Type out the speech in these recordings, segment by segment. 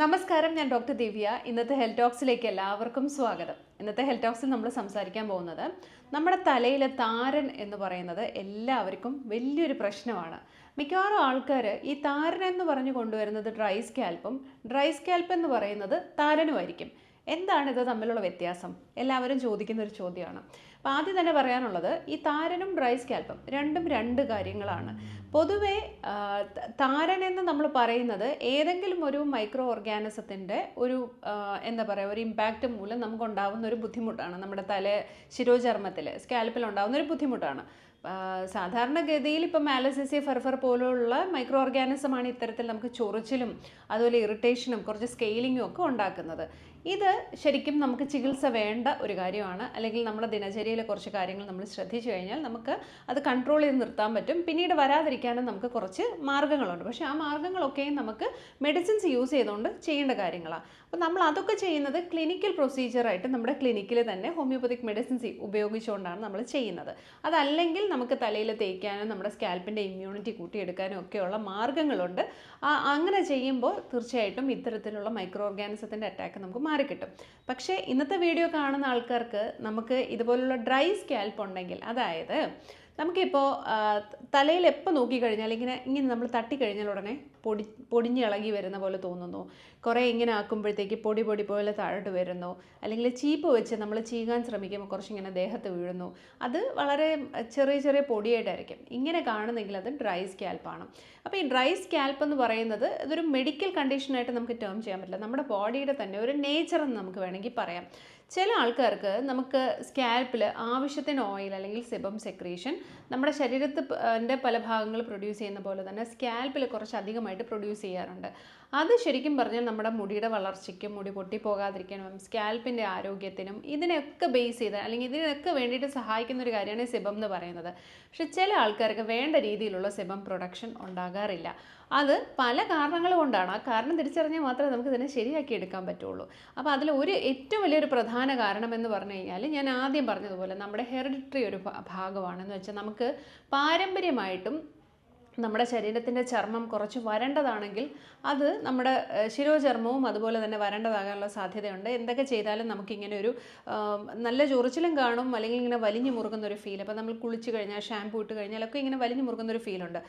നമസ്കാരം ഞാൻ ഡോക്ടർ ദിവ്യ. ഇന്നത്തെ ഹെൽത്ത് ടോക്സിലേക്ക് എല്ലാവർക്കും സ്വാഗതം. ഇന്നത്തെ ഹെൽത്ത് ടോക്സിൽ നമ്മൾ സംസാരിക്കാൻ പോകുന്നത് നമ്മുടെ തലയിലെ താരൻ എന്ന് പറയുന്നത് എല്ലാവർക്കും വലിയൊരു പ്രശ്നമാണ്. മിക്കവാറും ആൾക്കാർ ഈ താരൻ എന്ന് പറഞ്ഞു കൊണ്ടുവരുന്നത് ഡ്രൈ സ്കാൽപ്പും ഡ്രൈ സ്കാൽപ്പ് എന്ന് പറയുന്നത് താരനുമായിരിക്കും. എന്താണ് ഇത് തമ്മിലുള്ള വ്യത്യാസം? എല്ലാവരും ചോദിക്കുന്ന ഒരു ചോദ്യമാണ്. അപ്പോൾ ആദ്യം തന്നെ പറയാനുള്ളത് ഈ താരനും ഡ്രൈ സ്കാൽപ്പും രണ്ടും രണ്ട് കാര്യങ്ങളാണ്. പൊതുവേ താരൻ എന്ന് നമ്മൾ പറയുന്നത് ഏതെങ്കിലും ഒരു മൈക്രോ ഓർഗാനിസത്തിന്റെ ഒരു എന്താ പറയുക ഒരു ഇമ്പാക്റ്റ് മൂലം നമുക്കുണ്ടാവുന്ന ഒരു ബുദ്ധിമുട്ടാണ്. നമ്മുടെ തല ശിരോചർമ്മത്തിൽ സ്കാൽപ്പിൽ ഉണ്ടാകുന്ന ഒരു ബുദ്ധിമുട്ടാണ്. സാധാരണഗതിയിൽ ഇപ്പം മാലസിസിയ ഫർഫർ പോലുള്ള മൈക്രോ ഓർഗാനിസമാണ് ഇത്തരത്തിൽ നമുക്ക് ചൊറിച്ചിലും അതുപോലെ ഇറിറ്റേഷനും കുറച്ച് സ്കെയിലിങ്ങും ഒക്കെ ഉണ്ടാക്കുന്നത്. ഇത് ശരിക്കും നമുക്ക് ചികിത്സ വേണ്ട ഒരു കാര്യമാണ്. അല്ലെങ്കിൽ നമ്മുടെ ദിനചര്യയിലെ കുറച്ച് കാര്യങ്ങൾ നമ്മൾ ശ്രദ്ധിച്ചു കഴിഞ്ഞാൽ നമുക്ക് അത് കൺട്രോൾ ചെയ്ത് നിർത്താൻ പറ്റും. പിന്നീട് വരാതിരിക്കാനും നമുക്ക് കുറച്ച് മാർഗങ്ങളുണ്ട് പക്ഷേ ആ മാർഗങ്ങളൊക്കെയും നമുക്ക് മെഡിസിൻസ് യൂസ് ചെയ്തുകൊണ്ട് ചെയ്യേണ്ട കാര്യങ്ങളാണ് അപ്പോൾ നമ്മൾ അതൊക്കെ ചെയ്യുന്നത് ക്ലിനിക്കൽ പ്രൊസീജിയറായിട്ട് നമ്മുടെ ക്ലിനിക്കിൽ തന്നെ ഹോമിയോപ്പതിക് മെഡിസിൻസ് ഉപയോഗിച്ചുകൊണ്ടാണ് നമ്മൾ ചെയ്യുന്നത്. അതല്ലെങ്കിൽ നമുക്ക് തലയിൽ തേക്കാനും നമ്മുടെ സ്കാൽപ്പിന്റെ ഇമ്മ്യൂണിറ്റി കൂട്ടിയെടുക്കാനും ഒക്കെയുള്ള മാർഗങ്ങളുണ്ട് അങ്ങനെ ചെയ്യുമ്പോൾ തീർച്ചയായിട്ടും ഇത്തരത്തിലുള്ള മൈക്രോ ഓർഗാനിസത്തിന്റെ അറ്റാക്ക് നമുക്ക് മാറിക്കിട്ടും പക്ഷേ ഇന്നത്തെ വീഡിയോ കാണുന്ന ആൾക്കാർക്ക് നമുക്ക് ഇതുപോലുള്ള ഡ്രൈ സ്കാൽപ്പ് ഉണ്ടെങ്കിൽ അതായത് നമുക്കിപ്പോൾ തലയിൽ എപ്പോൾ നോക്കിക്കഴിഞ്ഞാൽ ഇങ്ങനെ ഇങ്ങനെ നമ്മൾ തട്ടിക്കഴിഞ്ഞാൽ ഉടനെ പൊടി പൊടിഞ്ഞിളകി വരുന്ന പോലെ തോന്നുന്നു. കുറേ ഇങ്ങനെ ആക്കുമ്പോഴത്തേക്ക് പൊടി പൊടി പോലെ താഴോട്ട് വരുന്നു. അല്ലെങ്കിൽ ചീപ്പ് വെച്ച് നമ്മൾ ചീകാൻ ശ്രമിക്കുമ്പോൾ കുറച്ചിങ്ങനെ ദേഹത്ത് വീഴുന്നു. അത് വളരെ ചെറിയ ചെറിയ പൊടിയായിട്ടായിരിക്കും. ഇങ്ങനെ കാണുന്നെങ്കിൽ അത് ഡ്രൈ സ്കാൽപ്പാണ്. അപ്പോൾ ഈ ഡ്രൈ സ്കാൽപ്പ് എന്ന് പറയുന്നത് ഇതൊരു മെഡിക്കൽ കണ്ടീഷനായിട്ട് നമുക്ക് ടേം ചെയ്യാൻ പറ്റില്ല. നമ്മുടെ ബോഡിയുടെ തന്നെ ഒരു നേച്ചർ എന്ന് നമുക്ക് വേണമെങ്കിൽ പറയാം. ചില ആൾക്കാർക്ക് നമുക്ക് സ്കാൽപ്പിൽ ആവശ്യത്തിന് ഓയിൽ അല്ലെങ്കിൽ സിബം സെക്രീഷൻ നമ്മുടെ ശരീരത്തിന്റെ പല ഭാഗങ്ങൾ പ്രൊഡ്യൂസ് ചെയ്യുന്ന പോലെ തന്നെ സ്കാൽപ്പിൽ കുറച്ച് അധികമായിട്ട് പ്രൊഡ്യൂസ് ചെയ്യാറുണ്ട്. അത് ശരിക്കും പറഞ്ഞാൽ നമ്മുടെ മുടിയുടെ വളർച്ചയ്ക്കും മുടി പൊട്ടിപ്പോകാതിരിക്കാനും സ്കാൽപ്പിന്റെ ആരോഗ്യത്തിനും ഇതിനൊക്കെ ബേസ് ചെയ്ത് അല്ലെങ്കിൽ ഇതിനൊക്കെ വേണ്ടിയിട്ട് സഹായിക്കുന്ന ഒരു കാര്യമാണ് സിബം എന്ന് പറയുന്നത്. പക്ഷെ ചില ആൾക്കാർക്ക് വേണ്ട രീതിയിലുള്ള സിബം പ്രൊഡക്ഷൻ ഉണ്ടാകാറില്ല. അത് പല കാരണങ്ങൾ കൊണ്ടാണ്. ആ കാരണം തിരിച്ചറിഞ്ഞാൽ മാത്രമേ നമുക്ക് ഇതിനെ ശരിയാക്കി എടുക്കാൻ പറ്റുള്ളൂ. അപ്പോൾ അതിൽ ഒരു ഏറ്റവും വലിയൊരു പ്രധാന കാരണം എന്ന് പറഞ്ഞു കഴിഞ്ഞാൽ ഞാൻ ആദ്യം പറഞ്ഞതുപോലെ നമ്മുടെ ഹെറിഡിറ്ററി ഒരു ഭാഗമാണെന്ന് വെച്ചാൽ നമുക്ക് പാരമ്പര്യമായിട്ടും നമ്മുടെ ശരീരത്തിന്റെ ചർമ്മം കുറച്ച് വരണ്ടതാണെങ്കിൽ അത് നമ്മുടെ ശിരോചർമ്മവും അതുപോലെ തന്നെ വരണ്ടതാകാനുള്ള സാധ്യതയുണ്ട്. എന്തൊക്കെ ചെയ്താലും നമുക്കിങ്ങനെ ഒരു നല്ല ചൊറിച്ചിലും കാണും അല്ലെങ്കിൽ ഇങ്ങനെ വലിഞ്ഞു മുറുകുന്ന ഒരു ഫീൽ അപ്പോൾ നമ്മൾ കുളിച്ച് കഴിഞ്ഞാൽ ഷാമ്പൂ ഇട്ട് കഴിഞ്ഞാലൊക്കെ ഇങ്ങനെ വലിഞ്ഞു മുറുകുന്ന ഒരു ഫീലുണ്ട്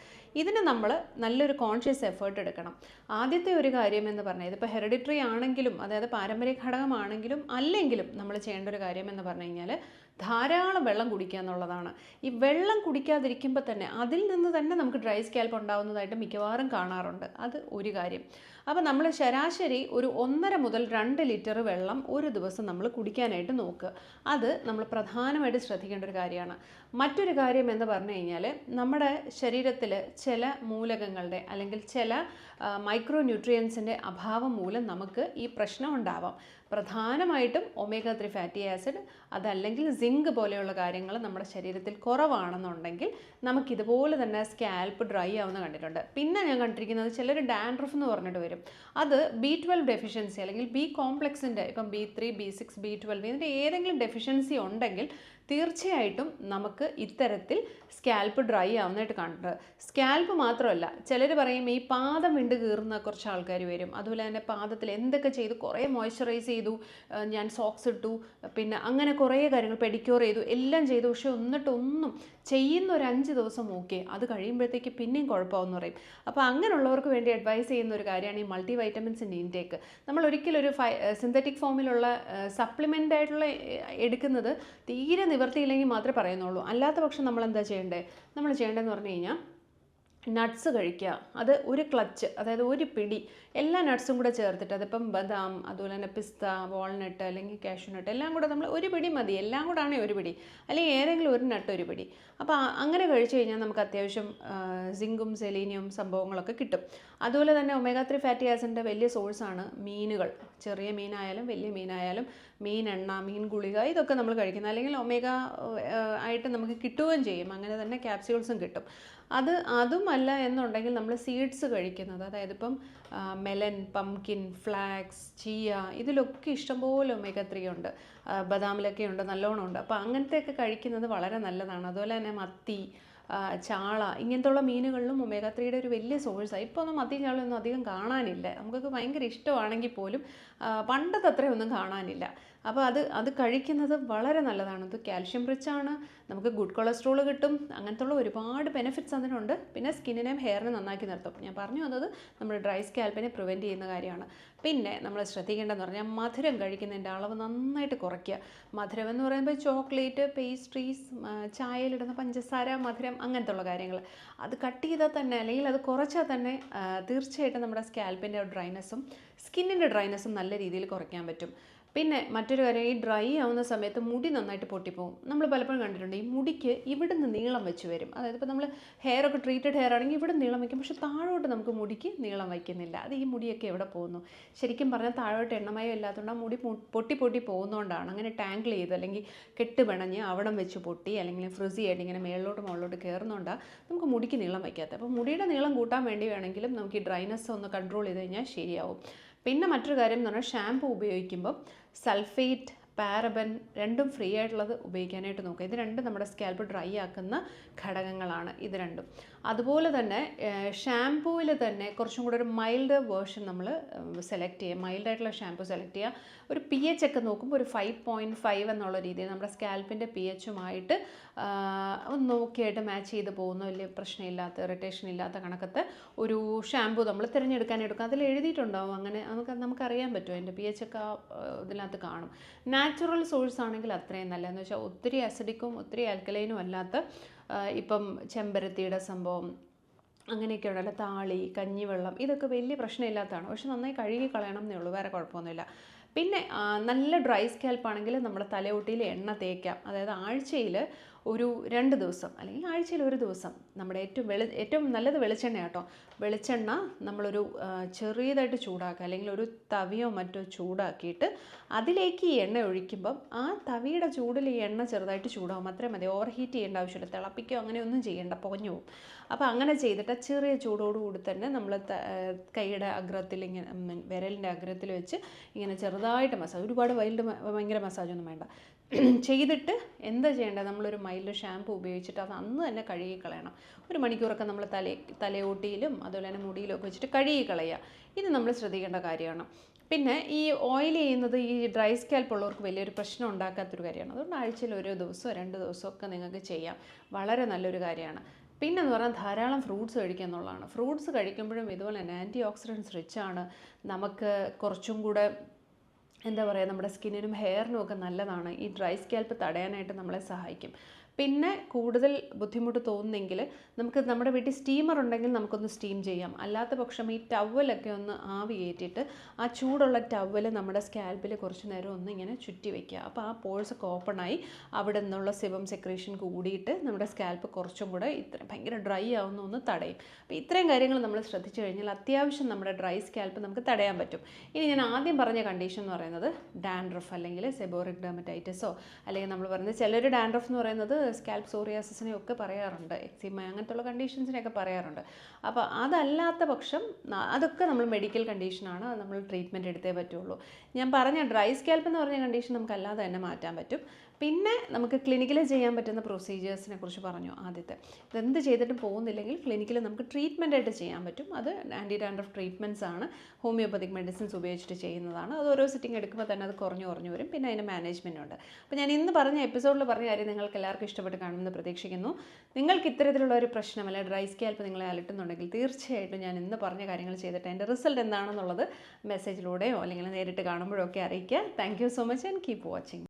ഇതിന് നമ്മൾ നല്ലൊരു കോൺഷ്യസ് എഫേർട്ട് എടുക്കണം. ആദ്യത്തെ ഒരു കാര്യം എന്ന് പറഞ്ഞാൽ ഇതിപ്പോൾ ഹെറിഡിറ്ററി ആണെങ്കിലും അതായത് പാരമ്പര്യ ഘടകമാണെങ്കിലും അല്ലെങ്കിലും നമ്മൾ ചെയ്യേണ്ട ഒരു കാര്യം എന്ന് പറഞ്ഞു കഴിഞ്ഞാൽ ധാരാളം വെള്ളം കുടിക്കുക എന്നുള്ളതാണ്. ഈ വെള്ളം കുടിക്കാതിരിക്കുമ്പോൾ തന്നെ അതിൽ നിന്ന് തന്നെ നമുക്ക് ഡ്രൈ സ്കാൽപ്പ് ഉണ്ടാകുന്നതായിട്ട് മിക്കവാറും കാണാറുണ്ട്. അത് ഒരു കാര്യം. അപ്പോൾ നമ്മൾ ശരാശരി ഒരു ഒന്നര മുതൽ രണ്ട് ലിറ്റർ വെള്ളം ഒരു ദിവസം നമ്മൾ കുടിക്കാനായിട്ട് നോക്കുക അത് നമ്മൾ പ്രധാനമായിട്ട് ശ്രദ്ധിക്കേണ്ട ഒരു കാര്യമാണ്. മറ്റൊരു കാര്യം എന്ന് പറഞ്ഞു കഴിഞ്ഞാൽ നമ്മുടെ ശരീരത്തിൽ ചില മൂലകങ്ങളുടെ അല്ലെങ്കിൽ ചില മൈക്രോ ന്യൂട്രിയൻസിന്റെ അഭാവം മൂലം നമുക്ക് ഈ പ്രശ്നം ഉണ്ടാവാം. പ്രധാനമായിട്ടും ഒമേഗ ത്രീ ഫാറ്റി ആസിഡ് അതല്ലെങ്കിൽ സിങ്ക് പോലെയുള്ള കാര്യങ്ങൾ നമ്മുടെ ശരീരത്തിൽ കുറവാണെന്നുണ്ടെങ്കിൽ നമുക്കിതുപോലെ തന്നെ സ്കാൽപ്പ് ഡ്രൈ ആവുന്ന കണ്ടിട്ടുണ്ട്. പിന്നെ ഞാൻ കണ്ടിരിക്കുന്നത് ചിലർ ഡാൻഡ്രഫ് എന്ന് പറഞ്ഞിട്ട് വരും. അത് ബി ട്വൽവ് ഡെഫിഷ്യൻസി അല്ലെങ്കിൽ ബി കോംപ്ലക്സിന്റെ ഇപ്പം B three B six B twelve ഇതിന്റെ ഏതെങ്കിലും ഡെഫിഷ്യൻസി ഉണ്ടെങ്കിൽ തീർച്ചയായിട്ടും നമുക്ക് ഇത്തരത്തിൽ സ്കാൽപ്പ് ഡ്രൈ ആവുന്നതായിട്ട് കാണുന്നുണ്ട്. സ്കാൽപ്പ് മാത്രമല്ല ചിലർ പറയും ഈ പാദം വിണ്ട് കീറുന്ന കുറച്ച് ആൾക്കാർ വരും. അതുപോലെ തന്നെ പാദത്തിൽ എന്തൊക്കെ ചെയ്തു? കുറേ മോയ്സ്ചറൈസ് ചെയ്തു ഞാൻ സോക്സ് ഇട്ടു പിന്നെ അങ്ങനെ കുറേ കാര്യങ്ങൾ പെഡിക്യൂർ ചെയ്തു എല്ലാം ചെയ്തു. പക്ഷെ എന്നിട്ടൊന്നും ചെയ്യുന്ന ഒരു അഞ്ച് ദിവസം ഓക്കെ അത് കഴിയുമ്പോഴത്തേക്ക് പിന്നെയും കുഴപ്പമാവെന്ന് പറയും. അപ്പോൾ അങ്ങനെയുള്ളവർക്ക് വേണ്ടി അഡ്വൈസ് ചെയ്യുന്ന ഒരു കാര്യമാണ് ഈ മൾട്ടി വൈറ്റമിൻസിന്റെ ഇൻടേക്ക് നമ്മൾ ഒരിക്കലും ഒരു സിന്തറ്റിക് ഫോമിലുള്ള സപ്ലിമെന്റ് ആയിട്ടുള്ള എടുക്കുന്നത് തീരെ നിവർത്തിയില്ലെങ്കിൽ മാത്രമേ പറയുന്നുള്ളൂ. അല്ലാത്ത പക്ഷം നമ്മൾ എന്താ ചെയ്യേണ്ടത് നമ്മൾ ചെയ്യേണ്ടതെന്ന് പറഞ്ഞു കഴിഞ്ഞാൽ നട്ട്സ് കഴിക്കുക. അത് ഒരു ക്ലച്ച് അതായത് ഒരു പിടി എല്ലാ നട്ട്സും കൂടെ ചേർത്തിട്ട് അതിപ്പം ബദാം അതുപോലെ തന്നെ പിസ്ത വാൾനട്ട് അല്ലെങ്കിൽ കാഷ്യൂനട്ട് എല്ലാം കൂടെ നമ്മൾ ഒരു പിടി മതി. എല്ലാം കൂടെ ആണെങ്കിൽ ഒരു പിടി. അല്ലെങ്കിൽ ഏതെങ്കിലും ഒരു നട്ട് ഒരു പിടി. അപ്പോൾ അങ്ങനെ കഴിച്ചു കഴിഞ്ഞാൽ നമുക്ക് അത്യാവശ്യം സിങ്കും സെലീനിയും സംഭവങ്ങളൊക്കെ കിട്ടും. അതുപോലെ തന്നെ ഒമേഗ ത്രീ ഫാറ്റി ആസിഡിന്റെ വലിയ സോഴ്സാണ് മീനുകൾ. ചെറിയ മീനായാലും വലിയ മീനായാലും മീൻ എണ്ണ മീൻ ഗുളിക ഇതൊക്കെ നമ്മൾ കഴിക്കുന്നത് അല്ലെങ്കിൽ ഒമേഗ ആയിട്ട് നമുക്ക് കിട്ടുകയും ചെയ്യും. അങ്ങനെ തന്നെ ക്യാപ്സ്യൂൾസും കിട്ടും. അത് അതുമല്ല എന്നുണ്ടെങ്കിൽ നമ്മൾ സീഡ്സ് കഴിക്കുന്നത്. അതായത് ഇപ്പം മെലൻ പംകിൻ ഫ്ലാക്സ് ചീയ ഇതിലൊക്കെ ഇഷ്ടംപോലെ ഒമേഗ ത്രീ ഉണ്ട്. ബദാമിലൊക്കെ ഉണ്ട് നല്ലോണം ഉണ്ട് അപ്പോൾ അങ്ങനത്തെയൊക്കെ കഴിക്കുന്നത് വളരെ നല്ലതാണ്. അതുപോലെ തന്നെ മത്തി ചാള ഇങ്ങനത്തുള്ള മീനുകളിലും ഒമേഗ ത്രീയുടെ ഒരു വലിയ സോഴ്സാണ് ഇപ്പോൾ ഒന്നും മത്തി ചാളയൊന്നും അധികം കാണാനില്ല. നമുക്കൊക്കെ ഭയങ്കര ഇഷ്ടമാണെങ്കിൽ പോലും പണ്ടത്തെ അത്രയൊന്നും കാണാനില്ല. അപ്പോൾ അത് അത് കഴിക്കുന്നത് വളരെ നല്ലതാണ്. അത് കാൽഷ്യം റിച്ച് ആണ്. നമുക്ക് ഗുഡ് കൊളസ്ട്രോൾ കിട്ടും. അങ്ങനത്തെ ഉള്ള ഒരുപാട് ബെനിഫിറ്റ്സ് അതിനുണ്ട്. പിന്നെ സ്കിന്നിനെയും ഹെയറിനെ നന്നാക്കി നിർത്തും. ഞാൻ പറഞ്ഞു വന്നത് നമ്മുടെ ഡ്രൈ സ്കാൽപ്പിനെ പ്രിവെന്റ് ചെയ്യുന്ന കാര്യമാണ്. പിന്നെ നമ്മൾ ശ്രദ്ധിക്കേണ്ടതെന്ന് പറഞ്ഞാൽ മധുരം കഴിക്കുന്നതിന്റെ അളവ് നന്നായിട്ട് കുറയ്ക്കുക. മധുരം എന്ന് പറയുമ്പോൾ ചോക്ലേറ്റ് പേസ്ട്രീസ് ചായയിലിടുന്ന പഞ്ചസാര മധുരം അങ്ങനത്തെ ഉള്ള കാര്യങ്ങൾ. അത് കട്ട് ചെയ്താൽ തന്നെ അല്ലെങ്കിൽ അത് കുറച്ചാൽ തന്നെ തീർച്ചയായിട്ടും നമ്മുടെ സ്കാൽപ്പിന്റെ ഡ്രൈനെസ്സും സ്കിന്നിന്റെ ഡ്രൈനെസ്സും നല്ല രീതിയിൽ കുറയ്ക്കാൻ പറ്റും. പിന്നെ മറ്റൊരു കാര്യം ഈ ഡ്രൈ ആവുന്ന സമയത്ത് മുടി നന്നായിട്ട് പൊട്ടിപ്പോകും നമ്മൾ പലപ്പോഴും കണ്ടിട്ടുണ്ട് ഈ മുടിക്ക് ഇവിടുന്ന് നീളം വെച്ച് വരും. അതായത് ഇപ്പോൾ നമ്മൾ ഹെയർ ഒക്കെ ട്രീറ്റഡ് ഹെയർ ആണെങ്കിൽ ഇവിടെ നീളം വയ്ക്കും. പക്ഷേ താഴോട്ട് നമുക്ക് മുടിക്ക് നീളം വയ്ക്കുന്നില്ല. അത് ഈ മുടിയൊക്കെ എവിടെ പോകുന്നു? ശരിക്കും പറഞ്ഞാൽ താഴോട്ട് എണ്ണമയം ഇല്ലാത്തതുകൊണ്ട് ആ മുടി പൊട്ടി പൊട്ടി പോകുന്നതുകൊണ്ടാണ് അങ്ങനെ ടാങ്കിൾ ചെയ്ത് അല്ലെങ്കിൽ കെട്ട് പിണഞ്ഞ് അവിടം വെച്ച് പൊട്ടി അല്ലെങ്കിൽ ഫ്രിസി ആയിട്ട് ഇങ്ങനെ മേളിലോട്ട് മുകളിലോട്ട് കയറുന്നതുകൊണ്ടാണ് നമുക്ക് മുടിക്ക് നീളം വയ്ക്കാത്തത്. അപ്പോൾ മുടിയുടെ നീളം കൂട്ടാൻ വേണ്ടി വേണമെങ്കിലും നമുക്ക് ഈ ഡ്രൈനെസ് ഒന്ന് കൺട്രോൾ ചെയ്ത് കഴിഞ്ഞാൽ ശരിയാവും. പിന്നെ മറ്റൊരു കാര്യം എന്ന് പറഞ്ഞാൽ ഷാമ്പു ഉപയോഗിക്കുമ്പോൾ സൾഫേറ്റ് പാരബൻ രണ്ടും ഫ്രീ ആയിട്ടുള്ളത് ഉപയോഗിക്കാനായിട്ട് നോക്കുക. ഇത് രണ്ടും നമ്മുടെ സ്കാൽപ്പ് ഡ്രൈ ആക്കുന്ന ഘടകങ്ങളാണ് ഇത് രണ്ടും. അതുപോലെ തന്നെ ഷാംപൂവിൽ തന്നെ കുറച്ചും കൂടെ ഒരു മൈൽഡ് വേർഷൻ നമ്മൾ സെലക്ട് ചെയ്യുക. മൈൽഡ് ആയിട്ടുള്ള ഷാമ്പു സെലക്ട് ചെയ്യുക. ഒരു പി എച്ച് ഒക്കെ നോക്കുമ്പോൾ ഒരു ഫൈവ് പോയിന്റ് ഫൈവ് എന്നുള്ള രീതിയിൽ നമ്മുടെ സ്കാൽപ്പിന്റെ പി എച്ചുമായിട്ട് ഒന്ന് നോക്കിയായിട്ട് മാച്ച് ചെയ്ത് പോകുന്ന വലിയ പ്രശ്നമില്ലാത്ത ഇറിറ്റേഷൻ ഇല്ലാത്ത കണക്കത്തെ ഒരു ഷാംപൂ നമ്മൾ തിരഞ്ഞെടുക്കാൻ എടുക്കുക. അതിൽ എഴുതിയിട്ടുണ്ടാവും. അങ്ങനെ നമുക്ക് നമുക്കറിയാൻ പറ്റും. അതിന്റെ പി എച്ച് ഒക്കെ ഇതിനകത്ത് കാണും. നാച്ചുറൽ സോഴ്സ് ആണെങ്കിൽ അത്രയും എന്ന് വെച്ചാൽ ഒത്തിരി അസിഡിക്കും ഒത്തിരി ആൽക്കലൈനും അല്ലാത്ത ഇപ്പം ചെമ്പരത്തിയുടെ സംഭവം അങ്ങനെയൊക്കെ ഉണ്ടല്ലോ താളി കഞ്ഞിവെള്ളം ഇതൊക്കെ വലിയ പ്രശ്നമില്ലാത്തതാണ്. പക്ഷെ നന്നായി കഴുകി കളയണം എന്നേ ഉള്ളൂ. വേറെ കുഴപ്പമൊന്നുമില്ല. പിന്നെ നല്ല ഡ്രൈ സ്കാൽപ്പ് ആണെങ്കിൽ നമ്മൾ തലയോട്ടിയിൽ എണ്ണ തേക്കാം. അതായത് ആഴ്ചയിൽ ഒരു രണ്ട് ദിവസം അല്ലെങ്കിൽ ആഴ്ചയിൽ ഒരു ദിവസം നമ്മുടെ ഏറ്റവും വെളി ഏറ്റവും നല്ലത് വെളിച്ചെണ്ണ കേട്ടോ. വെളിച്ചെണ്ണ നമ്മളൊരു ചെറിയതായിട്ട് ചൂടാക്കുക അല്ലെങ്കിൽ ഒരു തവിയോ മറ്റോ ചൂടാക്കിയിട്ട് അതിലേക്ക് ഈ എണ്ണ ഒഴിക്കുമ്പം ആ തവിയുടെ ചൂടിൽ ഈ എണ്ണ ചെറുതായിട്ട് ചൂടാവും. അത്രയും മതി. ഓവർ ഹീറ്റ് ചെയ്യേണ്ട ആവശ്യമില്ല. തിളപ്പിക്കുകയോ അങ്ങനെയൊന്നും ചെയ്യേണ്ട. പൊങ്ങു. പോകും അപ്പോൾ അങ്ങനെ ചെയ്തിട്ട് ചെറിയ ചൂടോടുകൂടി തന്നെ നമ്മൾ കൈയുടെ അഗ്രത്തിൽ ഇങ്ങനെ വിരലിന്റെ അഗ്രത്തിൽ വെച്ച് ഇങ്ങനെ ചെറുതായിട്ട് മസാജ് ഒരുപാട് വൈൽഡ് ഭയങ്കര മസാജൊന്നും വേണ്ട. ചെയ്തിട്ട് എന്താ ചെയ്യേണ്ടത്? നമ്മളൊരു മൈൽഡ് ഷാമ്പു ഉപയോഗിച്ചിട്ട് അത് അന്ന് തന്നെ കഴുകി കളയണം. ഒരു മണിക്കൂറൊക്കെ നമ്മൾ തല തലയോട്ടിയിലും അതുപോലെ തന്നെ മുടിയിലും ഒക്കെ വെച്ചിട്ട് കഴുകി കളയുക. ഇത് നമ്മൾ ശ്രദ്ധിക്കേണ്ട കാര്യമാണ്. പിന്നെ ഈ ഓയിൽ ചെയ്യുന്നത് ഈ ഡ്രൈ സ്കാൽപ്പ് ഉള്ളവർക്ക് വലിയൊരു പ്രശ്നം ഉണ്ടാക്കാത്തൊരു കാര്യമാണ്. അതുകൊണ്ട് ആഴ്ചയിൽ ഒരു ദിവസമോ രണ്ട് ദിവസമോ ഒക്കെ നിങ്ങൾക്ക് ചെയ്യാം. വളരെ നല്ലൊരു കാര്യമാണ്. പിന്നെ എന്ന് പറഞ്ഞാൽ ധാരാളം ഫ്രൂട്ട്സ് കഴിക്കുക എന്നുള്ളതാണ്. ഫ്രൂട്ട്സ് കഴിക്കുമ്പോഴും ഇതുപോലെ തന്നെ ആന്റി ഓക്സിഡൻസ് റിച്ചാണ്. നമുക്ക് കുറച്ചും കൂടെ എന്താ പറയുക നമ്മുടെ സ്കിന്നിനും ഹെയറിനും ഒക്കെ നല്ലതാണ്. ഈ ഡ്രൈ സ്കാൽപ്പ് തടയാനായിട്ട് നമ്മളെ സഹായിക്കും. പിന്നെ കൂടുതൽ ബുദ്ധിമുട്ട് തോന്നുന്നെങ്കിൽ നമുക്ക് നമ്മുടെ വീട്ടിൽ സ്റ്റീമർ ഉണ്ടെങ്കിൽ നമുക്കൊന്ന് സ്റ്റീം ചെയ്യാം. അല്ലാത്ത പക്ഷം ഈ ടവലൊക്കെ ഒന്ന് ആവി കയറ്റിയിട്ട് ആ ചൂടുള്ള ടവൽ നമ്മുടെ സ്കാൽപ്പിൽ കുറച്ച് നേരം ഒന്ന് ഇങ്ങനെ ചുറ്റി വയ്ക്കുക അപ്പോൾ ആ പോഴ്സ് ഒക്കെ ഓപ്പണായി അവിടെ നിന്നുള്ള സിവം സെക്രീഷൻ കൂടിയിട്ട് നമ്മുടെ സ്കാൽപ്പ് കുറച്ചും കൂടെ ഇത്ര ഭയങ്കര ഡ്രൈ ആവുന്ന ഒന്ന് തടയും. അപ്പോൾ ഇത്രയും കാര്യങ്ങൾ നമ്മൾ ശ്രദ്ധിച്ചു കഴിഞ്ഞാൽ അത്യാവശ്യം നമ്മുടെ ഡ്രൈ സ്കാൽപ്പ് നമുക്ക് തടയാൻ പറ്റും. ഇനി ഞാൻ ആദ്യം പറഞ്ഞ കണ്ടീഷൻ എന്ന് പറയുന്നത് ഡാൻഡ്രഫ് അല്ലെങ്കിൽ സെബോറിക് ഡെർമറ്റൈറ്റിസോ അല്ലെങ്കിൽ നമ്മൾ പറയുന്നത് ചിലർ ഡാൻഡ്രഫ് എന്ന് പറയുന്നത് സ്കാൽപ്പ് സോറിയാസിസിനെ ഒക്കെ പറയാറുണ്ട് എക്സിമ അങ്ങനത്തുള്ള കണ്ടീഷൻസിനെയൊക്കെ പറയാറുണ്ട്. അപ്പോൾ അതല്ലാത്ത പക്ഷം അതൊക്കെ നമ്മൾ മെഡിക്കൽ കണ്ടീഷനാണ് നമ്മൾ ട്രീറ്റ്മെന്റ് എടുത്തേ പറ്റുള്ളൂ. ഞാൻ പറഞ്ഞ ഡ്രൈ സ്കാൽപ്പ് എന്ന് പറഞ്ഞ കണ്ടീഷൻ നമുക്ക് അല്ലാതെ തന്നെ മാറ്റാൻ പറ്റും. പിന്നെ നമുക്ക് ക്ലിനിക്കിൽ ചെയ്യാൻ പറ്റുന്ന പ്രൊസീജിയേഴ്സിനെ കുറിച്ച് പറഞ്ഞു ആദ്യത്തെ. ഇതെന്ത് ചെയ്തിട്ട് പോകുന്നില്ലെങ്കിൽ ക്ലിനിക്കിൽ നമുക്ക് ട്രീറ്റ്മെന്റ് ആയിട്ട് ചെയ്യാൻ പറ്റും. അത് ആന്റി ഡാൻഡ്രഫ് ട്രീറ്റ്മെന്റ്സ് ആണ്. ഹോമിയോപ്പതിക് മെഡിസിൻസ് ഉപയോഗിച്ചിട്ട് ചെയ്യുന്നതാണ്. അത് ഓരോ സിറ്റിംഗ് എടുക്കുമ്പോൾ തന്നെ അത് കുറഞ്ഞു കുറഞ്ഞു വരും. പിന്നെ അതിന് മാനേജ്മെന്റ് ഉണ്ട്. അപ്പോൾ ഞാൻ ഇന്ന് പറഞ്ഞ എപ്പിസോഡിൽ പറഞ്ഞ കാര്യം നിങ്ങൾക്ക് എല്ലാവർക്കും ഇഷ്ടപ്പെട്ട് കാണുമെന്ന് പ്രതീക്ഷിക്കുന്നു. നിങ്ങൾക്ക് ഇത്തരത്തിലുള്ള ഒരു പ്രശ്നം അല്ലെങ്കിൽ ഡ്രൈ സ്കാൽപ്പ് നിങ്ങളെ അലട്ടുന്നുണ്ടെങ്കിൽ തീർച്ചയായിട്ടും ഞാൻ ഇന്ന് പറഞ്ഞ കാര്യങ്ങൾ ചെയ്തിട്ട് അതിന്റെ റിസൾട്ട് എന്താണെന്നുള്ളത് മെസ്സേജിലൂടെയോ അല്ലെങ്കിൽ നേരിട്ട് കാണുമ്പോഴോ ഒക്കെ അറിയിക്കുക. Thank so much and keep watching